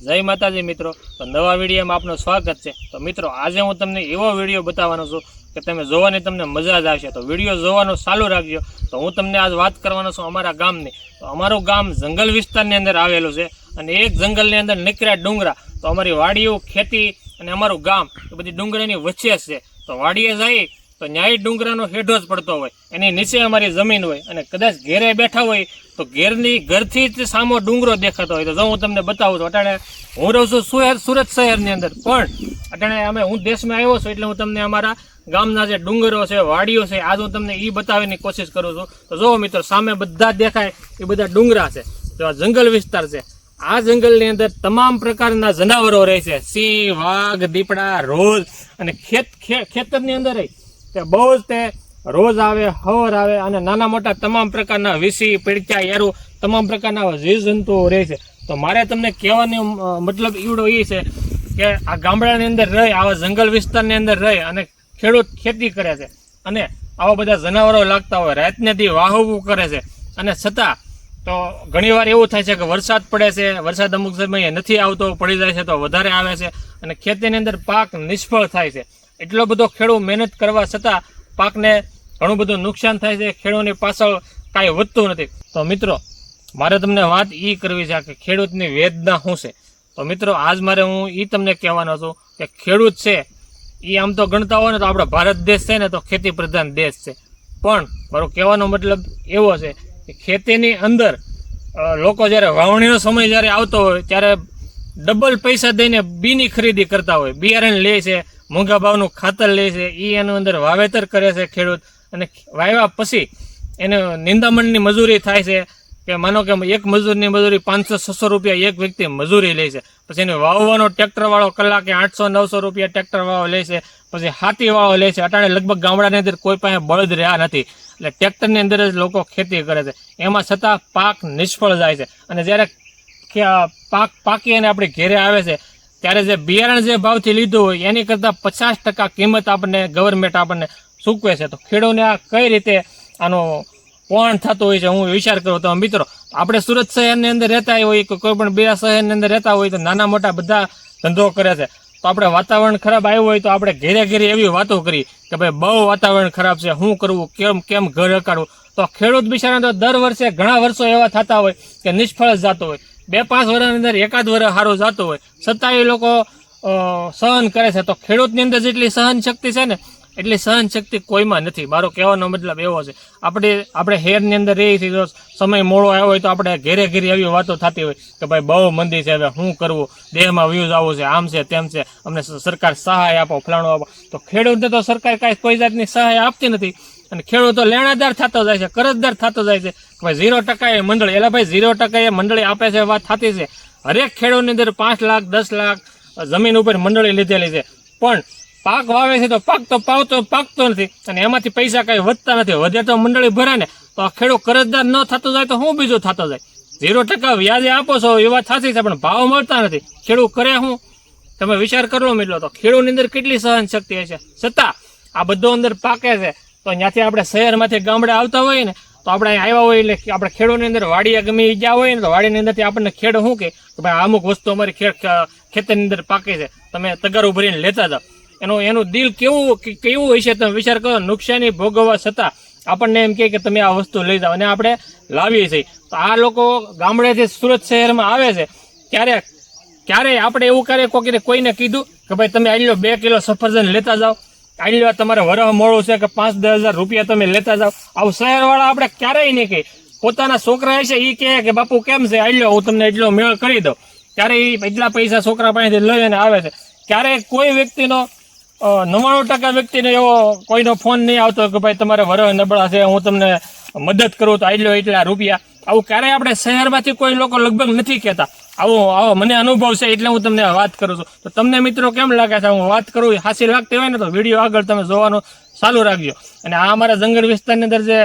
જય માતાજી મિત્રો. તો નવા વિડીયોમાં આપનું સ્વાગત છે. તો મિત્રો, આજે હું તમને એવો વીડિયો બતાવવાનો છું કે તમે જોવાની તમને મજા જ આવશે. તો વીડિયો જોવાનું ચાલુ રાખજો. તો હું તમને આજ વાત કરવાનો છું અમારા ગામની. તો અમારું ગામ જંગલ વિસ્તારની અંદર આવેલું છે અને એક જંગલની અંદર નીકળ્યા ડુંગરા. તો અમારી વાડીઓ ખેતી અને અમારું ગામ એ બધી ડુંગરાની વચ્ચે જ છે. તો વાડીએ જઈએ તો ન્યાય ડુંગરાનો હેઠો જ પડતો હોય. એની નીચે અમારી જમીન હોય અને કદાચ ઘેરે બેઠા હોય તો ઘેરની ઘરથી જ સામો ડુંગરો દેખાતો હોય. તો જો હું તમને બતાવું છું, અટાણે હું રહું છું સુરત સુરત શહેરની અંદર. પણ અટાણે અમે, હું દેશમાં આવ્યો છું એટલે હું તમને અમારા ગામના જે ડુંગરો છે, વાડીઓ છે, આજ હું તમને એ બતાવવાની કોશિશ કરું છું. તો જુઓ મિત્રો, સામે બધા દેખાય એ બધા ડુંગરા છે. તો આ જંગલ વિસ્તાર છે, આ જંગલની અંદર તમામ પ્રકારના જનાવરો રહે છે. સિંહ, વાઘ, દીપડા, રોજ અને ખેત ખેતરની અંદર ય તે બહુ જ તે રોજ આવે, હવર આવે અને નાના મોટા તમામ પ્રકારના વિસી પીડચા યારું તમામ પ્રકારના જીવજંતુઓ રહે છે. તો મારે તમને કહેવાનો મતલબ એવડો એ છે કે આ ગામડાની અંદર રહી, આવા જંગલ વિસ્તારની અંદર રહી અને ખેડૂત ખેતી કરે છે. અને આવા બધા જનાવરો લાગતા હોય રાતને દી વાહવું કરે છે. અને છતાં તો ઘણીવાર એવું થાય છે કે વરસાદ પડે છે, વરસાદ અમુક સમયે નથી આવતો, પડી જાય છે તો વધારે આવે છે. અને ખેતીની અંદર પાક નિષ્ફળ થાય છે. એટલો બધો ખેડૂત મહેનત કરવા છતાં પાકને ઘણું બધું નુકસાન થાય છે ખેડૂતની પાછળ કાંઈ વધતું નથી. તો મિત્રો, મારે તમને વાત એ કરવી છે કે ખેડૂતની વેદના શું છે? તો મિત્રો, આજ મારે હું એ તમને કહેવાનો છું કે ખેડૂત છે એ આમ તો ગણતા હોય ને તો આપણો ભારત દેશ છે ને તો ખેતી પ્રધાન દેશ છે. પણ મારો કહેવાનો મતલબ એવો છે કે ખેતીની અંદર લોકો જ્યારે વાવણીનો સમય જ્યારે આવતો હોય, ત્યારે ડબલ પૈસા દઈને બીની ખરીદી કરતા હોય. બિયારણ લે છે, મોંઘા ભાવનું ખાતર લે છે એ એનું અંદર વાવેતર કરે છે ખેડૂત. અને વાવ્યા પછી એને નિંદામણની મજૂરી થાય છે. કે માનો કે એક મજૂરની મજૂરી પાંચસો, છસો રૂપિયા એક વ્યક્તિ મજૂરી લે છે. પછી એને વાવવાનો ટ્રેક્ટરવાળો કલાકે આઠસો, નવસો રૂપિયા ટ્રેક્ટરવાળો લે છે. પછી હાથી વાળો લે છે. અટાણે લગભગ ગામડાની અંદર કોઈ પાસે બળદ રહ્યા નથી. એટલે ટ્રેક્ટરની અંદર જ લોકો ખેતી કરે છે. એમાં છતાં પાક નિષ્ફળ જાય છે. અને જ્યારે પાક પાકી અને આપણે ઘેરે આવે છે, ત્યારે જે બિયારણ જે ભાવથી લીધું હોય, એની કરતાં પચાસ ટકા કિંમત આપણને ગવર્મેન્ટ આપણને સૂકવે છે. તો ખેડૂતને આ કઈ રીતે આનો પોણ થતું હોય છે, હું વિચાર કરું. તો મિત્રો, આપણે સુરત શહેરની અંદર રહેતા હોય, કે કોઈ પણ બીજા શહેરની અંદર રહેતા હોય, તો નાના મોટા બધા ધંધો કરે છે. તો આપણે વાતાવરણ ખરાબ આવ્યું હોય, તો આપણે ઘેરે ઘેરે એવી વાતો કરી કે ભાઈ, બહુ વાતાવરણ ખરાબ છે શું કરવું, કેમ કેમ ઘર હકાડવું તો ખેડૂત બિચારા તો દર વર્ષે ઘણા વર્ષો એવા થતા હોય કે નિષ્ફળ જ જતો હોય. બે પાંચ વર્ષની અંદર એકાદ વર્ષ સારો જતો હોય. છતાં એ લોકો સહન કરે છે. તો ખેડૂતની અંદર જેટલી સહન શક્તિ છે ને, એટલી સહન શક્તિ કોઈમાં નથી. મારો કહેવાનો મતલબ એવો છે. આપણે આપણે હેરની અંદર રહીએ છીએ, જો સમય મોડો આવ્યો હોય તો આપણે ઘેરે ઘેરે એવી વાતો થતી હોય કે ભાઈ બહુ મંદી છે, હવે શું કરવું? દેહમાં વ્યૂઝ આવવું છે, આમ છે, તેમ છે. અમને સરકાર સહાય આપો, ફલાણું આપો. તો ખેડૂતને તો સરકાર કાંઈ કોઈ જાતની સહાય આપતી નથી. અને ખેડૂતો લેણાદાર થતો જાય છે, કરજદાર થતો જાય છે ભાઈ ઝીરો ટકા એ મંડળી એટલે ભાઈ ઝીરો ટકા એ મંડળી આપે છે વાત થતી છે. હરેક ખેડૂતની અંદર પાંચ લાખ, દસ લાખ જમીન ઉપર મંડળી લીધેલી છે. પણ પાક વાવે છે તો પાક તો પાવતો, પાકતો નથી અને એમાંથી પૈસા કાંઈ વધતા નથી. વધે તો મંડળી ભરે ને, તો આ ખેડૂત કરજદાર ન થતો જાય તો શું બીજું થતો જાય. ઝીરો ટકા વ્યાજે આપો છો એ વાત સાચી છે, પણ ભાવ મળતા નથી. ખેડૂત કરે શું તમે વિચાર કરો મિત્રો, તો ખેડૂતની અંદર કેટલી સહન શક્તિ હશે? છતાં આ બધો અંદર પાકે છે. તો ત્યાંથી આપણે શહેરમાંથી ગામડે આવતા હોઈએ ને, તો આપણે અહીં આવ્યા હોય એટલે આપણે ખેડૂતની અંદર વાડીએ ગમે ગયા હોય ને, તો વાડીની અંદરથી આપણને ખેડ શું કે ભાઈ અમુક વસ્તુ અમારી ખેડ ખેતરની અંદર પાકે છે, તમે તગારું ભરીને લેતા જાઓ. એનું એનું દિલ કેવું કેવું હોય છે તમે વિચાર કરો, નુકસાની ભોગવવા છતાં આપણને એમ કહે કે તમે આ વસ્તુ લઈ જાઓ અને આપણે લાવીએ છીએ. તો આ લોકો ગામડેથી સુરત શહેરમાં આવે છે, ત્યારે ક્યારેય આપણે એવું ક્યારે કોઈને કોઈને કીધું કે ભાઈ તમે આટલો બે કિલો સફરજન લેતા જાઓ આટલો તમારે વરહ મોડું છે કે પાંચ, દસ હજાર રૂપિયા તમે લેતા જાઓ. આવું શહેરવાળા આપણે ક્યારેય નહીં કહે. પોતાના છોકરા છે એ કહે કે, બાપુ, કેમ છે? આટલો હું તમને એટલો મેળ કરી દઉં. ત્યારે એ એટલા પૈસા છોકરા પાસેથી લઈ અને આવે છે. ક્યારેય કોઈ વ્યક્તિનો નવ્વાણું ટકા વ્યક્તિને એવો કોઈનો ફોન નહીં આવતો કે, ભાઈ, તમારે વરહ નબળા છે, હું તમને મદદ કરું તો આટલો એટલા રૂપિયા. આવું ક્યારેય આપણે શહેરમાંથી કોઈ લોકો લગભગ નથી કહેતા. આવો આવો, મને અનુભવ છે એટલે હું તમને વાત કરું છું. તો તમને મિત્રો કેમ લાગે છે? હું વાત કરું હાસી લાગતી હોય ને તો વીડિયો આગળ તમે જોવાનું ચાલુ રાખજો. અને આ અમારા જંગલ વિસ્તારની અંદર જે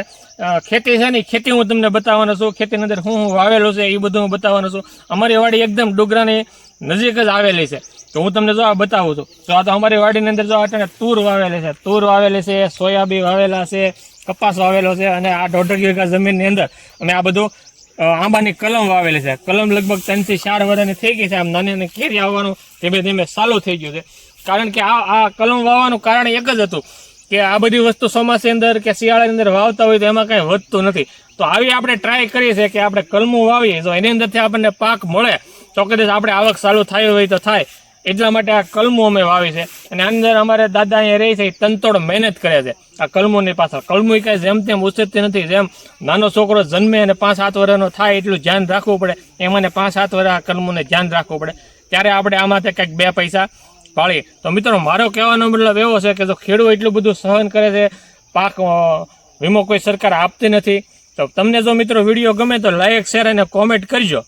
ખેતી છે ને ખેતી હું તમને બતાવવાનો છું. ખેતીની અંદર હું હું વાવેલું છે એ બધું હું બતાવવાનો છું. અમારી વાડી એકદમ ડુગરાની નજીક જ આવેલી છે. તો હું તમને જો આ બતાવું છું. તો આ તો અમારી વાડીની અંદર જો અટાણે તૂર વાવેલી છે. તૂર વાવેલી છે સોયાબી વાવેલા છે, કપાસ વાવેલો છે અને આ દોઢ વીઘા જમીનની અંદર. અમે આ બધું આંબાની કલમ વાવેલી છે. કલમ લગભગ ત્રણથી ચાર વર્ષની થઈ ગઈ છે. આમ નાની નાની કેરી આવવાનું ધીમે ધીમે ચાલુ થઈ ગયું છે. કારણ કે આ આ કલમ વાવવાનું કારણ એક જ હતું કે આ બધી વસ્તુ ચોમાસી અંદર કે શિયાળાની અંદર વાવતા હોય તો એમાં કાંઈ વધતું નથી. તો આવી આપણે ટ્રાય કરીએ છીએ કે આપણે કલમું વાવીએ. તો એની અંદરથી આપણને પાક મળે તો કદાચ આપણે આવક ચાલુ થાય હોય તો થાય. એટલા માટે આ કલમો અમે વાવી છે. અને અંદર અમારે દાદા અહીંયા રહે છે, એ તનતોડ મહેનત કરે છે. આ કલમોની પાછળ. એ કાંઈ જેમ તેમ ઉછેરતી નથી, જેમ નાનો છોકરો જન્મે અને પાંચ સાત વર્ષનો થાય એટલું ધ્યાન રાખવું પડે. એમ પાંચ સાત વર્ષ આ કલમોને ધ્યાન રાખવું પડે. ત્યારે આપણે આમાંથી કંઈક બે પૈસા પાળીએ. તો મિત્રો, મારો કહેવાનો મતલબ એવો છે કે જો ખેડૂત એટલું બધું સહન કરે છે, પાક વીમો કોઈ સરકાર આપતી નથી, તો તમને જો મિત્રો વીડિયો ગમે તો લાઈક શેર અને કોમેન્ટ કરજો.